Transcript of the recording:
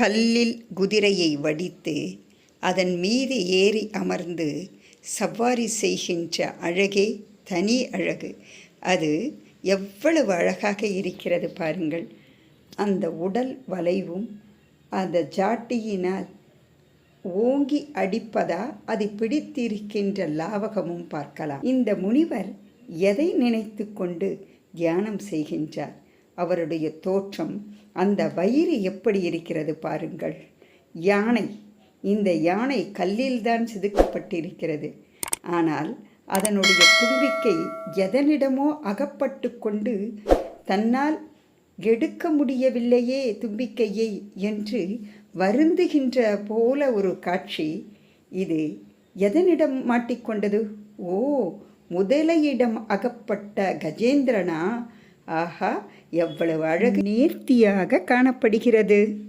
கல்லில் குதிரையை வடித்து அதன் மீது ஏறி அமர்ந்து சவாரி செய்கின்ற அழகே தனி அழகு. அது எவ்வளவு அழகாக இருக்கிறது பாருங்கள். அந்த உடல் வளைவும் அந்த ஜாட்டியினால் ஓங்கி அடிப்பதா அது பிடித்திருக்கின்ற லாவகமும் பார்க்கலாம். இந்த முனிவர் எதை நினைத்து கொண்டு தியானம் செய்கின்றார்? அவருடைய தோற்றம் அந்த வயிறு எப்படி இருக்கிறது பாருங்கள். யானை இந்த யானை கல்லில்தான் செதுக்கப்பட்டிருக்கிறது. ஆனால் அதனுடைய தும்பிக்கை எதனிடமோ அகப்பட்டு கொண்டு தன்னால் எடுக்க முடியவில்லையே தும்பிக்கையை என்று வருந்துகின்ற போல ஒரு காட்சி. இது எதனிடம் மாட்டிக்கொண்டது ஓ முதலையிடம் அகப்பட்ட கஜேந்திரனா? ஆஹா எவ்வளவு அழகு நேர்த்தியாக காணப்படுகிறது.